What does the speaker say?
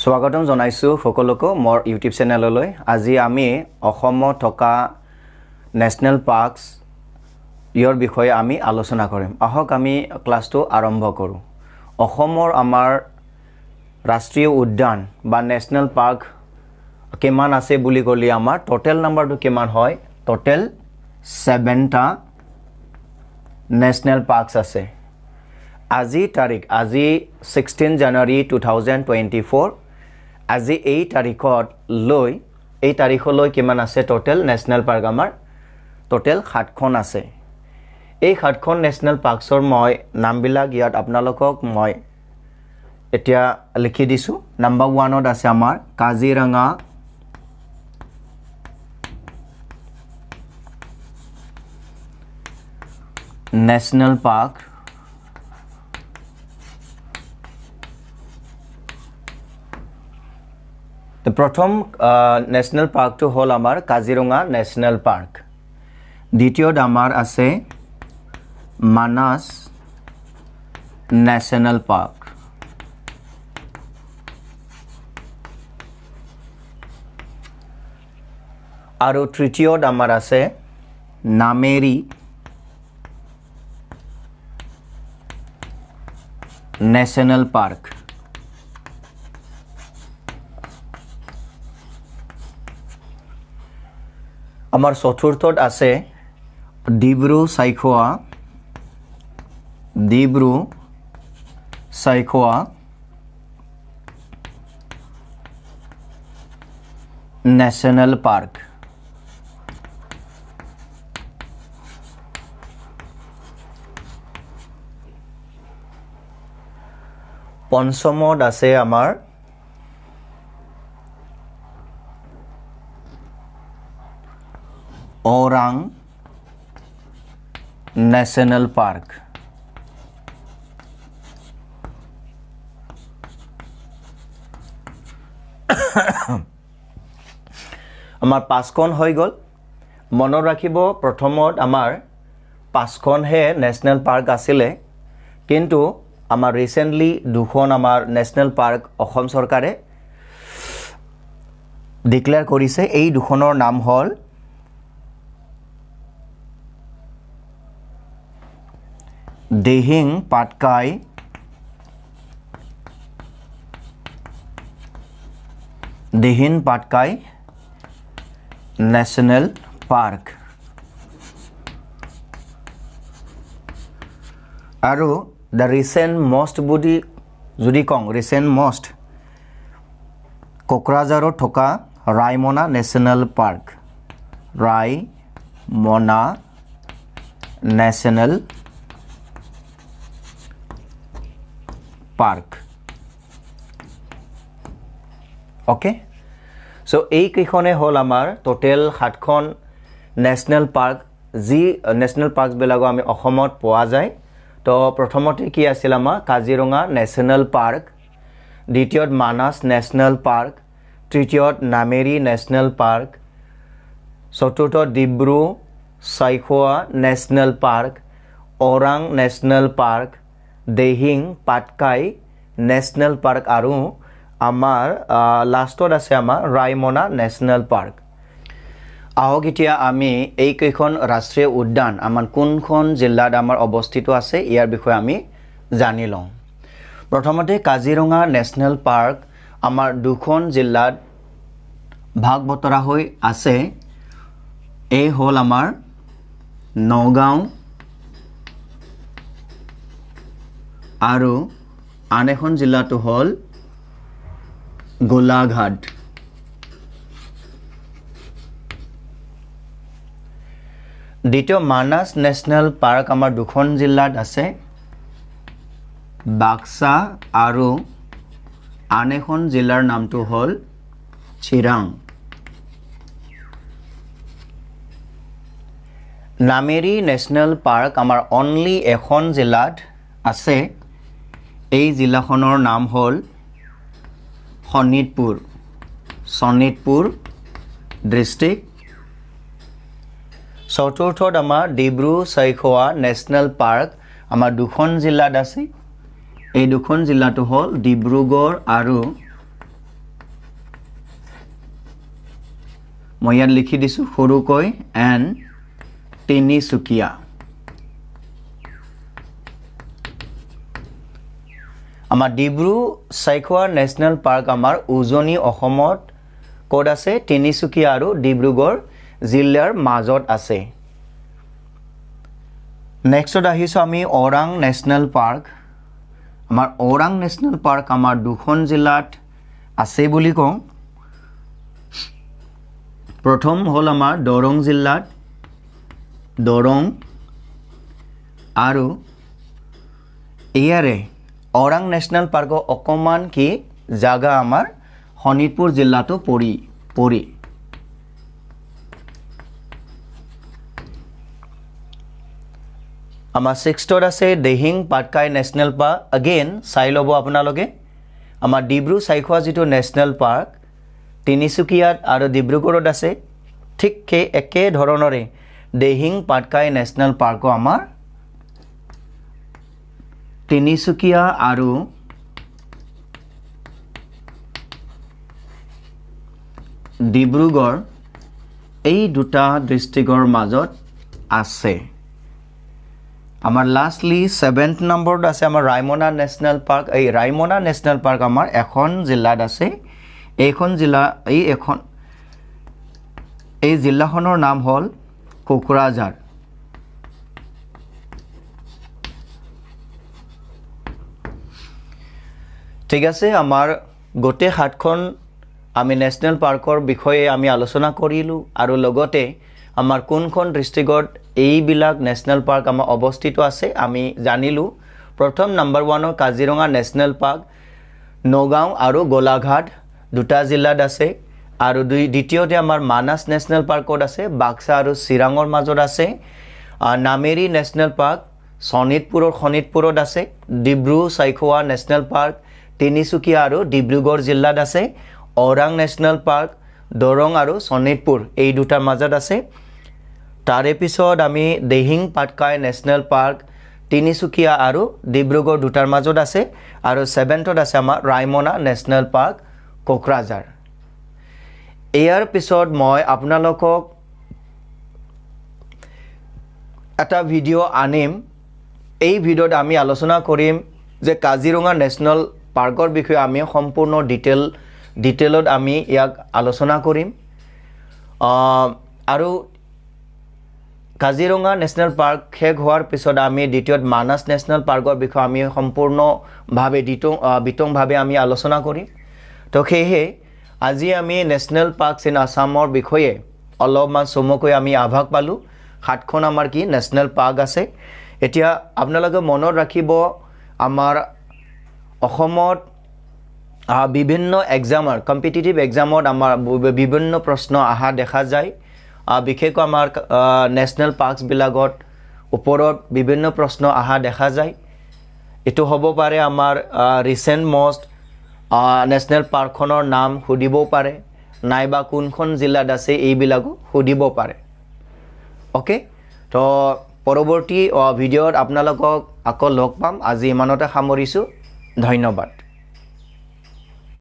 স্বাগতম জনাইছোঁ সকলোকো মোৰ ইউটিউব চেনেললৈ। আজি আমি অসমত থকা নেশ্যনেল পাৰ্কছ ইয়াৰ বিষয়ে আমি আলোচনা কৰিম। আহক আমি ক্লাছটো আৰম্ভ কৰোঁ। অসমৰ আমাৰ ৰাষ্ট্ৰীয় উদ্যান বা নেশ্যনেল পাৰ্ক কিমান আছে বুলি ক'লে আমাৰ টোটেল নাম্বাৰটো কিমান হয়? টোটেল ছেভেনটা নেশ্যনেল পাৰ্কছ আছে। আজি তাৰিখ, আজি sixteen January two thousand twenty four আজি এই তাৰিখত লৈ, এই তাৰিখলৈ কিমান আছে টোটেল নেশ্যনেল পাৰ্ক আমাৰ? টোটেল সাতখন আছে। এই সাতখন নেশ্যনেল পাৰ্কছৰ মই নামবিলাক ইয়াত আপোনালোকক মই এতিয়া লিখি দিছোঁ। নাম্বাৰ ওৱানত আছে আমাৰ কাজিৰঙা। নেশ্যনেল পাৰ্ক তো প্ৰথম নেশ্যনেল পাৰ্কটো হ'ল আমাৰ কাজিৰঙা নেশ্যনেল পাৰ্ক দ্বিতীয়ত আমাৰ আছে মানাছ নেশ্যনেল পাৰ্ক আৰু তৃতীয়ত আমাৰ আছে নামেৰি নেশ্যনেল পাৰ্ক আমাৰ চতুৰ্থত আছে ডিব্ৰু চাইখোৱা ডিব্ৰু চাইখোৱা নেশ্যনেল পাৰ্ক। পঞ্চমত আছে আমাৰ ওৰাং নেশ্যনেল পাৰ্ক আমাৰ পাঁচখন হৈ গ'ল। মনত ৰাখিব, প্ৰথমত আমাৰ পাঁচখনহে নেশ্যনেল পাৰ্ক আছিলে। কিন্তু আমাৰ ৰিচেণ্টলি দুখন আমাৰ নেশ্যনেল পাৰ্ক অসম চৰকাৰে ডিক্লেয়াৰ কৰিছে। এই দুখনৰ নাম হ'ল দিহিং পাটকাই দিহিং পাটকাই নেশ্যনেল পাৰ্ক আৰু দ্য ৰিচেণ্ট মষ্ট বুলি যদি কওঁ ৰিচেণ্ট মষ্ট কোকৰাঝাৰত থকা Raimona national park Raimona national park okay so' এইকেইখনে হ'ল আমাৰ টোটেল সাতখন নেশ্যনেল পাৰ্ক যি নেশ্যনেল পাৰ্কবিলাকো আমি অসমত পোৱা যায়। তো, প্ৰথমতে কি আছিল আমাৰ? কাজিৰঙা নেশ্যনেল পাৰ্ক দ্বিতীয়ত মানাছ নেশ্যনেল পাৰ্ক তৃতীয়ত Nameri national park চতুৰ্থত Dibru, Saikhowa national park Orang national park Dihing, Patkai national park আৰু আমাৰ লাষ্টত আছে আমাৰ ৰায়মনা নেশ্যনেল পাৰ্ক আহক এতিয়া আমি এইকেইখন ৰাষ্ট্ৰীয় উদ্যান, আমাৰ কোনখন জিলাত আমাৰ অৱস্থিত আছে, ইয়াৰ বিষয়ে আমি জানি লওঁ। প্ৰথমতে কাজিৰঙা নেশ্যনেল পাৰ্ক, আমাৰ দুখন জিলাত ভাগ বতৰা হৈ আছে। এই হ'ল আমাৰ নগাঁও আৰু আন এখন জিলাটো হ'ল গোলাঘাট। দ্বিতীয় মানাছ নেশ্যনেল পাৰ্ক আমাৰ দুখন জিলাত আছে। বাক্সা আৰু আন এখন জিলাৰ নামটো হ'ল চিৰাং। নামেৰি নেশ্যনেল পাৰ্ক আমাৰ অনলি এখন জিলাত আছে। এই জিলাখনৰ নাম হ'ল শোণিতপুৰ। শোণিতপুৰ ডিষ্ট্ৰিক্ট। চতুৰ্থত আমাৰ ডিব্ৰু চৈখোৱা নেশ্যনেল পাৰ্ক। আমাৰ দুখন জিলাত আছে। এই দুখন জিলাটো হ'ল ডিব্ৰুগড় আৰু মই ইয়াত লিখি দিছোঁ সৰুকৈ এণ্ড তিনিচুকীয়া। আমাৰ ডিব্ৰু চাইখোৱা নেশ্যনেল পাৰ্ক আমাৰ উজনি অসমত ক'ত আছে? তিনিচুকীয়া আৰু ডিব্ৰুগড় জিলাৰ মাজত আছে। নেক্সটত আহিছোঁ আমি ওৰাং নেশ্যনেল পাৰ্ক। আমাৰ ওৰাং নেশ্যনেল পাৰ্ক আমাৰ দুখন জিলাত আছে বুলি কওঁ। প্ৰথম হ'ল আমাৰ দৰং জিলাত, দৰং আৰু ইয়াৰে ওৰাং নেশ্যনেল পাৰ্কৰ অকণমান কি জাগা আমাৰ শোণিতপুৰ জিলাতো পৰি পৰি আমাৰ ছিক্সথত আছে Dihing Patkai national park again চাই ল'ব আপোনালোকে আমাৰ ডিব্ৰু চাইখোৱা যিটো নেশ্যনেল পাৰ্ক তিনিচুকীয়াত আৰু ডিব্ৰুগড়ত আছে ঠিক সেই একে ধৰণৰে দিহিং পাটকাই নেশ্যনেল পাৰ্কো আমাৰ তিনিচুকীয়া আৰু ডিব্ৰুগড়, এই দুটা ডিষ্ট্ৰিক্টৰ মাজত আছে। আমাৰ লাষ্টলি ছেভেন্থ নম্বৰত আছে আমাৰ ৰায়মনা নেশ্যনেল পাৰ্ক। এই ৰায়মনা নেশ্যনেল পাৰ্ক আমাৰ এখন জিলাত আছে। এইখন জিলা, এই এখন, এই জিলাখনৰ নাম হ'ল কোকৰাঝাৰ। ঠিক আছে, আমাৰ গোটেই সাতখন আমি নেশ্যনেল পাৰ্কৰ বিষয়ে আমি আলোচনা কৰিলোঁ আৰু লগতে আমাৰ কোনখন ডিষ্ট্ৰিক্টত এইবিলাক নেশ্যনেল পাৰ্ক আমাৰ অৱস্থিত আছে আমি জানিলোঁ। প্ৰথম নম্বৰ ওৱানৰ কাজিৰঙা নেশ্যনেল পাৰ্ক, নগাঁও আৰু গোলাঘাট দুটা জিলাত আছে আৰু দুই, দ্বিতীয়তে আমাৰ মানাছ নেশ্যনেল পাৰ্কত আছে, বাক্সা আৰু চিৰাঙৰ মাজত আছে। নামেৰি নেশ্যনেল পাৰ্ক, শোণিতপুৰৰ শোণিতপুৰত আছে, ডিব্ৰু চাইখোৱা নেশ্যনেল পাৰ্ক তিনিচুকীয়া আৰু ডিব্ৰুগড় জিলাত আছে, ওৰাং নেশ্যনেল পাৰ্ক, দৰং আৰু শোণিতপুৰ এই দুটাৰ মাজত আছে। তাৰে পিছত আমি দিহিং পাটকাই নেশ্যনেল পাৰ্ক, তিনিচুকীয়া আৰু ডিব্ৰুগড় দুটাৰ মাজত আছে আৰু ছেভেন্থত আছে আমাৰ ৰায়মনা নেশ্যনেল পাৰ্ক, কোকৰাঝাৰ। ইয়াৰ পিছত মই আপোনালোকক এটা ভিডিঅ' আনিম। এই ভিডিঅ'ত আমি আলোচনা কৰিম যে কাজিৰঙা নেশ্যনেল পাৰ্কৰ বিষয়ে আমি সম্পূৰ্ণ ডিটেইল, ডিটেইলত আমি ইয়াক আলোচনা কৰিম। আৰু কাজিৰঙা নেশ্যনেল পাৰ্ক শেষ হোৱাৰ পিছত আমি দ্বিতীয়ত মানাছ নেশ্যনেল পাৰ্কৰ বিষয়ে আমি সম্পূৰ্ণভাৱে দিটং বিতংভাৱে আমি আলোচনা কৰিম। তো সেয়েহে, আজি আমি নেশ্যনেল পাৰ্কছ ইন আছামৰ বিষয়ে অলপমান চমুকৈ আমি আভাস পালোঁ। সাতখন আমাৰ কি নেশ্যনেল পাৰ্ক আছে। এতিয়া আপোনালোকে মনত ৰাখিব আমাৰ অসমত বিভিন্ন এক্সামৰ কম্পিটিটিভ এক্সামত আমাৰ বিভিন্ন প্ৰশ্ন অহা দেখা যায়। বিশেষকৈ আমাৰ নেশ্যনেল পাৰ্কছবিলাকত ওপৰত বিভিন্ন প্ৰশ্ন অহা দেখা যায়। এইটো হ'ব পাৰে আমাৰ ৰিচেণ্ট মষ্ট নেশ্যনেল পাৰ্কখনৰ নাম সুধিবও পাৰে, নাইবা কোনখন জিলাত আছে এইবিলাকো সুধিব পাৰে। অ'কে তো, পৰৱৰ্তী ভিডিঅ'ত আপোনালোকক আকৌ লগ পাম। আজি ইমানতে সামৰিছোঁ। ধন্যবাদ।